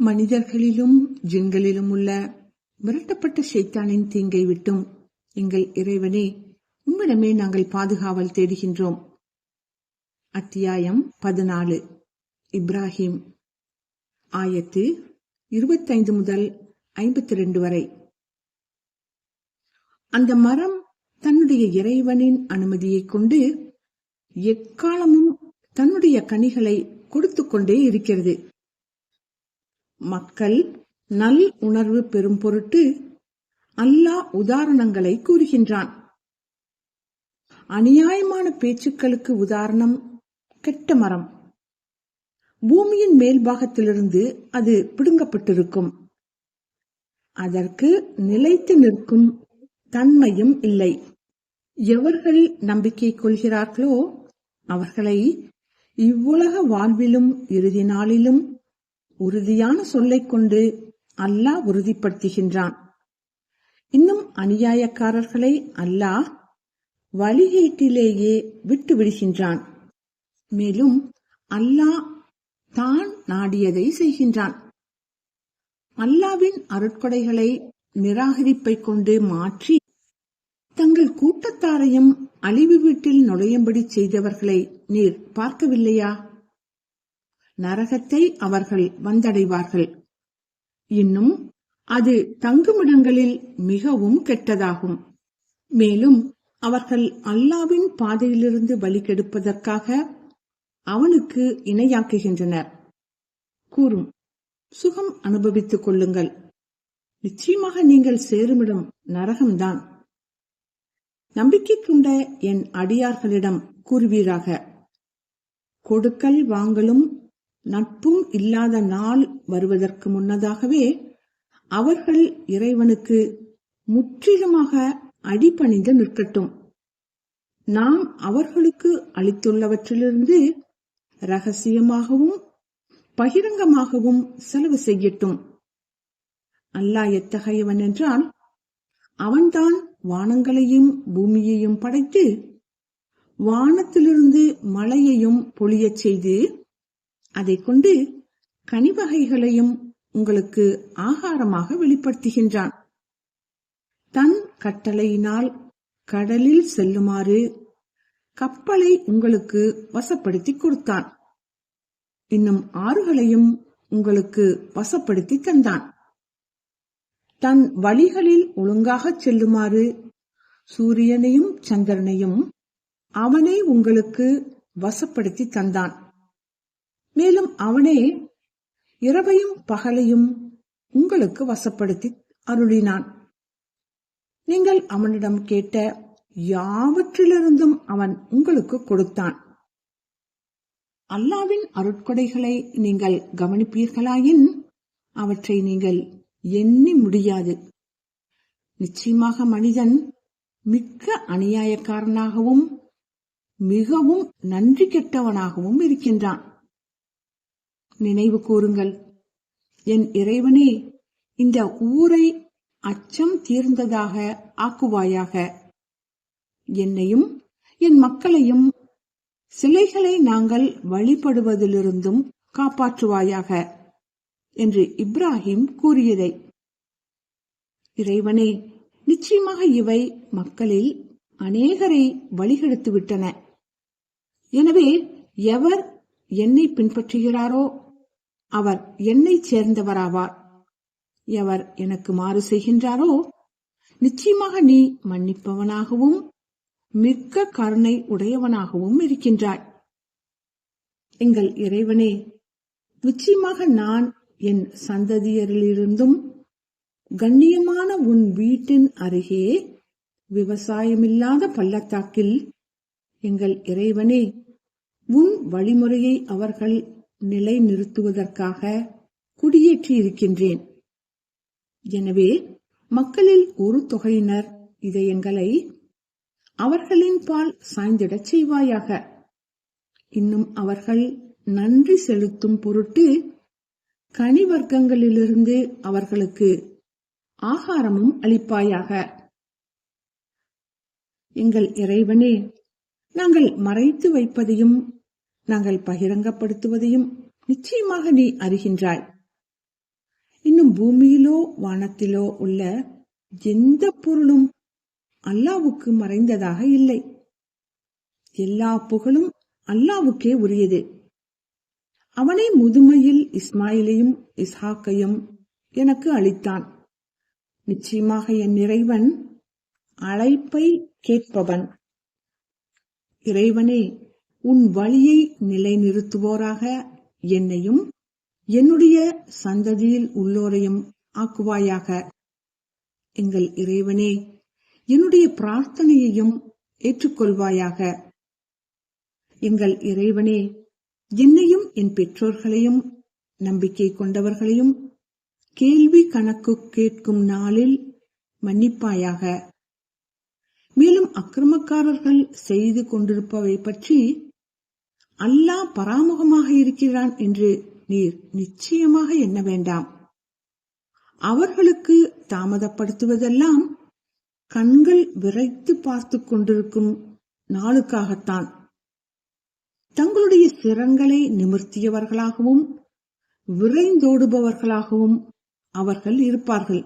மனிதர்களிலும் ஜின்களிலும் உள்ள விரட்டப்பட்ட சைத்தானின் தீங்கை விட்டும் எங்கள் இறைவனே உம்மிடமே நாங்கள் பாதுகாவல் தேடுகின்றோம். அத்தியாயம் பதினாலு. இப்ராஹிம். ஆயத்து இருபத்தைந்து முதல் ஐம்பத்தி ரெண்டு வரை. அந்த மரம் தன்னுடைய இறைவனின் அனுமதியைக் கொண்டு எக்காலமும் தன்னுடைய கனிகளை கொடுத்து கொண்டே இருக்கிறது. மக்கள் நல் உணர்வு பெறும் பொருட்டு அல்லாஹ் உதாரணங்களை கூறுகின்றான். அநியாயமான பேச்சுக்களுக்கு உதாரணம் கெட்ட மரம். பூமியின் மேல்பாகத்திலிருந்து அது பிடுங்கப்பட்டிருக்கும். அதற்கு நிலைத்து நிற்கும் தன்மையும் இல்லை. எவர்கள் நம்பிக்கை கொள்கிறார்களோ அவர்களை இவ்வுலக வாழ்விலும் இறுதி நாளிலும் உறுதியான சொல்லைக் கொண்டு அல்லாஹ் உறுதிப்படுத்துகின்றான். இன்னும் அநியாயக்காரர்களை அல்லாஹ் வழிகேட்டிலேயே விட்டு விடுகின்றான். மேலும் அல்லாஹ் தான் நாடியதை செய்கின்றான். அல்லாவின் அருட்கொடைகளை நிராகரிப்பை கொண்டு மாற்றி தங்கள் கூட்டத்தாரையும் அழிவு வீட்டில் நுழையும்படி செய்தவர்களை நீர் பார்க்கவில்லையா? நரகத்தை அவர்கள் வந்தடைவார்கள். இன்னும் அது தங்குமிடங்களில் மிகவும் கெட்டதாகும். மேலும் அவர்கள் அல்லாவின் பாதையிலிருந்து வழி கெடுப்பதற்காக அவனுக்கு இணையாக்குகின்றனர். கூறும் சுகம் அனுபவித்துக் கொள்ளுங்கள். நிச்சயமாக நீங்கள் சேருமிடம் நரகம்தான். நம்பிக்கை கொண்ட என் அடியார்களிடம் கூறுவீராக. கொடுக்கல் வாங்கலும் நட்பும் இல்லாத நாள் வருவதற்கு முன்னதாகவே அவர்கள் இறைவனுக்கு முற்றிலுமாக அடிபணிந்து நிற்கட்டும். நாம் அவர்களுக்கு அளித்துள்ளவற்றிலிருந்து ரகசியமாகவும் பகிரங்கமாகவும் செலவு செய்யட்டும். அல்லாஹ் எத்தகையவன் என்றால் அவன்தான் வானங்களையும் பூமியையும் படைத்து வானத்திலிருந்து மழையையும் பொழியச் செய்து அதை கொண்டு கனிவகைகளையும் உங்களுக்கு ஆகாரமாக வெளிப்படுத்துகின்றான். தன் கட்டளையினால் கடலில் செல்லுமாறு கப்பலை உங்களுக்கு வசப்படுத்தி கொடுத்தான். இன்னும் ஆறுகளையும் உங்களுக்கு வசப்படுத்தி தந்தான். தன் வழிகளில் ஒழுங்காகச் செல்லுமாறு சூரியனையும் சந்திரனையும் அவனை உங்களுக்கு வசப்படுத்தி தந்தான். மேலும் அவனே இரவையும் பகலையும் உங்களுக்கு வசப்படுத்தி அருளினான். நீங்கள் அவனிடம் கேட்ட யாவற்றிலிருந்தும் அவன் உங்களுக்கு கொடுத்தான். அல்லாவின் அருட்கொடைகளை நீங்கள் கவனிப்பீர்களாயின் அவற்றை நீங்கள் எண்ணி முடியாது. நிச்சயமாக மனிதன் மிக்க அநியாயக்காரனாகவும் மிகவும் நன்றி கெட்டவனாகவும் இருக்கின்றான். நினைவு கூறுங்கள். என் இறைவனே இந்த ஊரை அச்சம் தீர்ந்ததாக ஆக்குவாயாக. என்னையும் என் மக்களையும் சிலைகளை நாங்கள் வழிபடுவதிலிருந்தும் காப்பாற்றுவாயாக என்று இப்ராஹிம் கூறியதை. இறைவனே நிச்சயமாக இவை மக்களில் அநேகரை வழிகெடுத்து விட்டன எனவே எவர் என்னை பின்பற்றுகிறாரோ அவர் என்னை சேர்ந்தவராவார். எவர் எனக்கு மாறு செய்கின்றாரோ? நிச்சயமாக நீ மன்னிப்பவனாகவும் மிக்க கருணை உடையவனாகவும் இருக்கின்றாய். எங்கள் இறைவனே நிச்சயமாக நான் என் சந்ததியரிலிருந்தும் கண்ணியமான உன் வீட்டின் அருகே விவசாயமில்லாத பள்ளத்தாக்கில் எங்கள் இறைவனே உன் வழிமுறையை அவர்கள் நிலை நிறுத்துவதற்காக குடியேற்றி இருக்கின்றேன் எனவே மக்களில் ஒரு தொகையினர் இதயங்களை அவர்களின் பால் சாய்ந்திடச் செய்வாயாக. இன்னும் அவர்கள் நன்றி செலுத்தும் பொருட்டு கனிவர்க்கங்களிலிருந்து அவர்களுக்கு ஆகாரமும் அளிப்பாயாக. எங்கள் இறைவனே நாங்கள் மறைத்து வைப்பதையும் நாங்கள் பகிரங்கப்படுத்துவதையும் நிச்சயமாக நீ அறிகின்றாய். பூமியிலோ வானத்திலோ உள்ள எந்த பொருளும் அல்லாவுக்கு மறைந்ததாக இல்லை. எல்லா புகழும் அல்லாவுக்கே உரியது. அவனை முதுமையில் இஸ்மாயிலையும் இஸ்ஹாக்கையும் எனக்கு அளித்தான். நிச்சயமாக என் இறைவன் அழைப்பை கேட்பவன். இறைவனே உன் வழியை நிலைநிறுத்துவோராக. என்னையும் என்னுடைய சந்ததியில் உள்ளோரையும் ஆக்குவாயாக. எங்கள் இறைவனே என்னுடைய பிரார்த்தனையையும் ஏற்றுக்கொள்வாயாக. எங்கள் இறைவனே என்னையும் என் பெற்றோர்களையும் நம்பிக்கை கொண்டவர்களையும் கேள்வி கணக்கு கேட்கும் நாளில் மன்னிப்பாயாக. மேலும் அக்கிரமக்காரர்கள் செய்து கொண்டிருப்பவை பற்றி அல்லாஹ் பராமுகமாக இருக்கிறான் என்று நீர் நிச்சயமாக எண்ண வேண்டாம். அவர்களுக்கு தாமதப்படுத்துவதெல்லாம் கண்கள் விரைத்து பார்த்து கொண்டிருக்கும் நாளுக்காகத்தான். தங்களுடைய சிரங்களை நிமிர்த்தியவர்களாகவும் விரைந்தோடுபவர்களாகவும் அவர்கள் இருப்பார்கள்.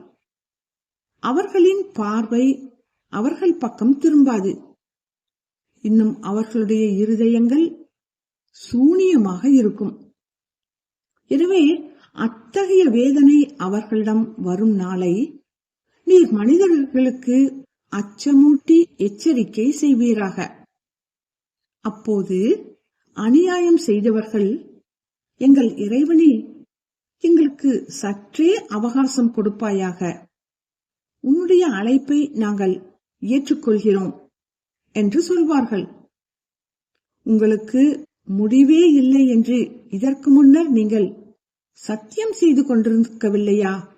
அவர்களின் பார்வை அவர்கள் பக்கம் திரும்பாது. இன்னும் அவர்களுடைய இருதயங்கள் சூனியமாக இருக்கும். எனவே அத்தகைய வேதனை அவர்களிடம் வரும் நாளை நீர் மனிதர்களுக்கு அச்சமூட்டி எச்சரிக்கை செய்வீராக. அப்போது அநியாயம் செய்தவர்கள் எங்கள் இறைவனே எங்களுக்கு சற்றே அவகாசம் கொடுப்பாயாக. உன்னுடைய அழைப்பை நாங்கள் ஏற்றுக்கொள்கிறோம் என்று சொல்வார்கள். உங்களுக்கு முடிவே இல்லை என்று இதற்கு முன்னர் நீங்கள் சத்தியம் செய்து கொண்டிருக்கவில்லையா?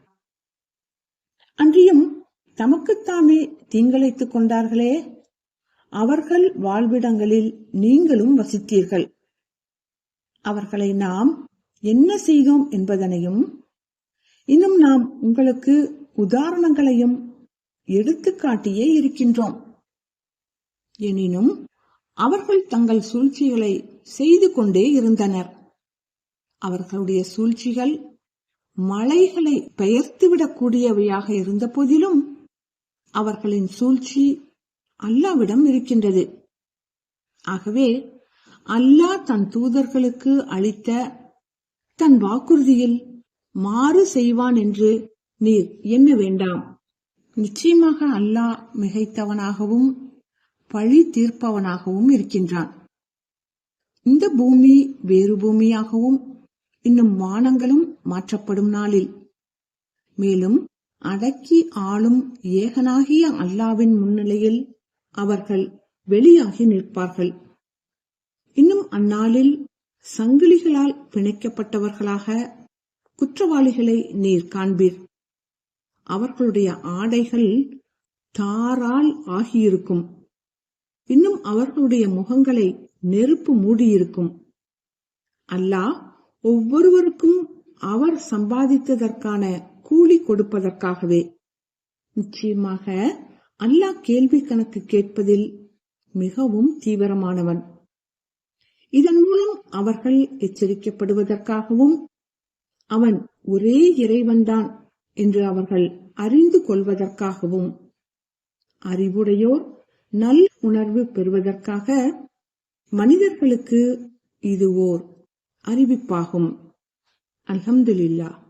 அன்றியும் தமக்குத்தாமே தீங்கிழைத்துக் கொண்டார்களே? அவர்கள் வாழ்விடங்களில் நீங்களும் வசித்தீர்கள். அவர்களை நாம் என்ன செய்தோம் என்பதனையும் இன்னும் நாம் உங்களுக்கு உதாரணங்களையும் எடுத்துக்காட்டியே இருக்கின்றோம். எனினும் அவர்கள் தங்கள் சூழ்ச்சிகளை செய்து கொண்டே இருந்தனர். அவர்களுடைய சூழ்ச்சிகள் மலைகளை பெயர்த்துவிடக்கூடியவையாக இருந்த போதிலும் அவர்களின் சூழ்ச்சி அல்லாவிடம் இருக்கின்றது. ஆகவே அல்லாஹ் தன் தூதர்களுக்கு அளித்த தன் வாக்குறுதியில் மாறு செய்வான் என்று நீர் எண்ண வேண்டாம். நிச்சயமாக அல்லாஹ் மிகைத்தவனாகவும் பழி தீர்ப்பவனாகவும் இருக்கின்றான். இந்த பூமி வேறு பூமியாகவும் இன்னும் வானங்களும் மாற்றப்படும் நாளில். மேலும் அடக்கி ஆளும் ஏகனாகிய அல்லாவின் முன்னிலையில் அவர்கள் வெளியாகி நிற்பார்கள். இன்னும் அந்நாளில் சங்கிலிகளால் பிணைக்கப்பட்டவர்களாக குற்றவாளிகளை நீர் காண்பீர். அவர்களுடைய ஆடைகள் தாரால் ஆகியிருக்கும். இன்னும் அவர்களுடைய முகங்களை நெருப்பு மூடியிருக்கும். அல்லாஹ் ஒவ்வொருவருக்கும் அவர் சம்பாதித்ததற்கான கூலி கொடுப்பதற்காகவே. நிச்சயமாக அல்லாஹ் கேள்வி கணக்கு கேட்பதில் மிகவும் தீவிரமானவன். இதன் மூலம் அவர்கள் எச்சரிக்கப்படுவதற்காகவும் அவன் ஒரே இறைவன்தான் என்று அவர்கள் அறிந்து கொள்வதற்காகவும். அறிவுடையோர் நல் உணர்வு பெறுவதற்காக மனிதர்களுக்கு இது ஓர் அறிவிப்பாகும். அல்ஹம்துலில்லாஹ்.